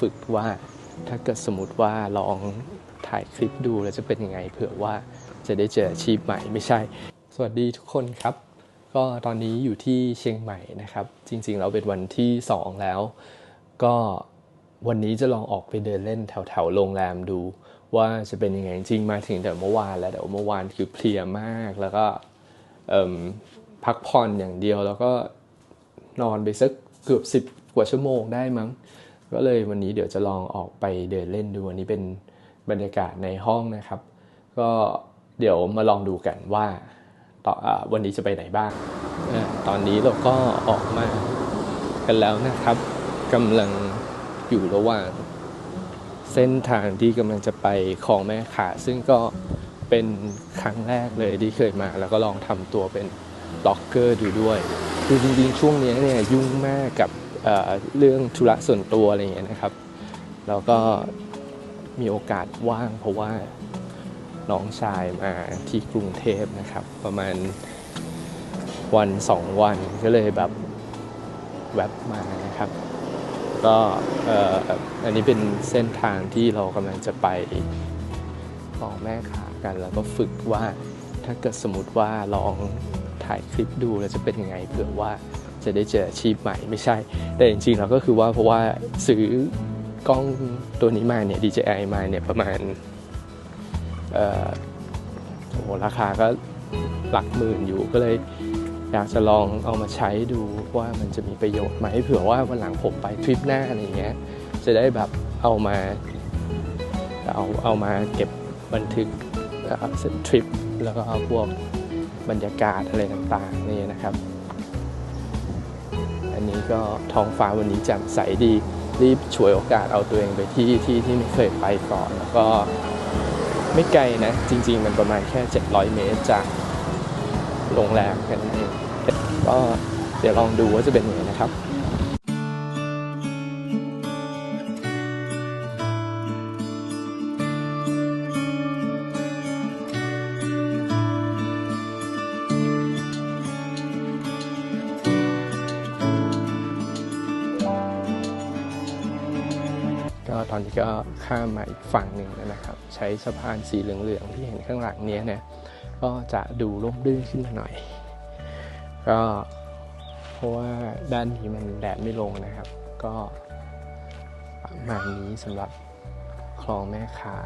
ฝึกว่าถ้าเกิดสมมติว่าลองถ่ายคลิปดูแล้วจะเป็นยังไง เผื่อว่าจะได้เจออาชีพใหม่ไม่ใช่ สวัสดีทุกคนครับ ก็ตอนนี้อยู่ที่เชียงใหม่นะครับ จริงๆเราเป็นวันที่ 2 แล้ว ก็วันนี้จะลองออกไปเดินเล่นแถวแถวๆโรงแรมดู ว่าจะเป็นยังไงจริงมาถึงแต่เมื่อวานแล้วแต่ว่าเมื่อวานคือเพลียมากแล้วก็พักผ่อนอย่างเดียวแล้วก็นอนไปสักเกือบสิบกว่าชั่วโมงได้มั้ง ก็เลยวันนี้เดี๋ยวจะลองออกไปเดินเล่นดูวันนี้เป็นบรรยากาศในห้องนะครับ ก็เดี๋ยวมาลองดูกันว่าต่อวันนี้จะไปไหนบ้างอตอนนี้เราก็ออกมากันแล้วนะครับกำลังอยู่ระหว่างเส้นทางที่กำลังจะไปคลองแม่ขาซึ่งก็เป็นครั้งแรกเลยที่เคยมา แล้วก็ลองทำตัวเป็นล็อกเกอร์ดูด้วย คือจริงๆ ช่วงนี้เนี่ยยุ่งมากกับ เเรื่องธุระส่วนตัวอะไรอย่างเงี้ยนะครับ แล้วก็มีโอกาสว่างเพราะว่าน้องชายมาที่กรุงเทพนะครับ ประมาณวันสองวันก็เลยแบบแวบมานะครับ ก็อ่ออันนี้เป็นเส้นทางที่เรากำลังจะไปต่อแม่ขากัน แล้วก็ฝึกว่าถ้าเกิดสมมติว่าลองถ่ายคลิปดูแล้วจะเป็นยังไงเผื่อว่า จะได้เจออาชีพใหม่ไม่ใช่ แต่จริงๆเราก็คือว่าเพราะว่าซื้อกล้องตัวนี้มาเนี่ย DJI มาเนี่ยประมาณเอ่อโอ้โหราคาก็หลักหมื่นอยู่ก็เลยอยากจะลองเอามาใช้ดูว่ามันจะมีประโยชน์ไหมเผื่อว่าวันหลังผมไปทริปหน้าอะไรเงี้ยจะได้แบบเอามาเอาเอามาเก็บบันทึกเส้นทริปแล้วก็เอาพวกบรรยากาศอะไรต่างๆนี่นะครับ อันนี้ก็ท้องฟ้าวันนี้แจ่มใสดี รีบฉวยโอกาสเอาตัวเองไปที่ที่ที่ไม่เคยไปก่อนแล้วก็ไม่ไกลนะ จริง ๆ มันประมาณแค่ 700 เมตรจากโรงแรมกันเองก็เดี๋ยวลองดูว่าจะเป็นยังไงนะครับ ก็ตอนนี้ก็ข้ามมาอีกฝั่งหนึ่งนะครับ ใช้สะพานสีเหลืองๆที่เห็นข้างหลังนี้เนี่ยก็จะดูร่มรื่นขึ้นมาหน่อย ก็เพราะว่าด้านนี้มันแดดไม่ลงนะครับ ก็ประมาณนี้สำหรับคลองแม่คา